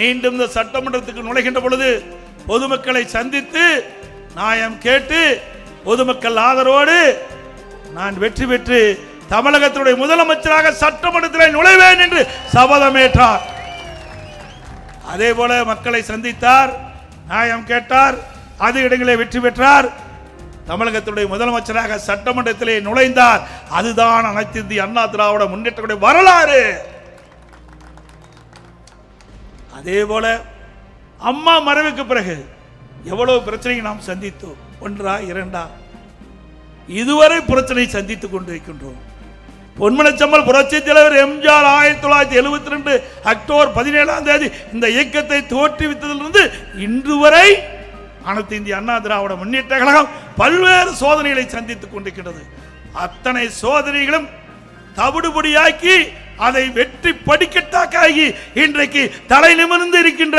மீண்டும் இந்த சட்டமன்றத்துக்கு நுழைகின்ற பொழுது பொதுமக்களை சந்தித்து நியாயம் கேட்டு பொதுமக்கள் ஆதரவோடு நான் வெற்றி பெற்று தமிழகத்தினுடைய முதலமைச்சராக சட்டமன்றத்தில் நுழைவேன் என்று சபதமேற்றார். அதே போல மக்களை சந்தித்தார் நியாயம் கேட்டார் அது இடங்களே வெற்றி பெற்றார். தமிழகத்துடைய முதலமைச்சராக சட்டமன்றத்திலே நுழைந்தார். அதுதான் அனைத்து இந்திய அண்ணா திராவிட முன்னேற்றக்கூடிய வரலாறு. அதே போல அம்மா மறைவுக்கு பிறகு எவ்வளவு பிரச்சனையை நாம் சந்தித்தோம்? ஒன்றா இரண்டா? இதுவரை பிரச்சனை சந்தித்துக் கொண்டிருக்கின்றோம். பொன்மனச்சம்மல் புரட்சி தலைவர் எம்ஜிஆர் ஆயிரத்தி தொள்ளாயிரத்தி எழுபத்தி ரெண்டு அக்டோபர் பதினேழாம் தேதி இந்த இயக்கத்தை தோற்றுவித்ததிலிருந்து இன்று வரை அனைத்து இந்திய அண்ணா திராவிட முன்னேற்ற கழகம் பல்வேறு சோதனைகளை சந்தித்துக் கொண்டிருக்கிறது அத்தனை சோதனைகளும் தவிடுபடியாக்கி அதை வெற்றி படிக்கட்டாக்காகி இன்றைக்கு தலை நிமிர்ந்து இருக்கின்ற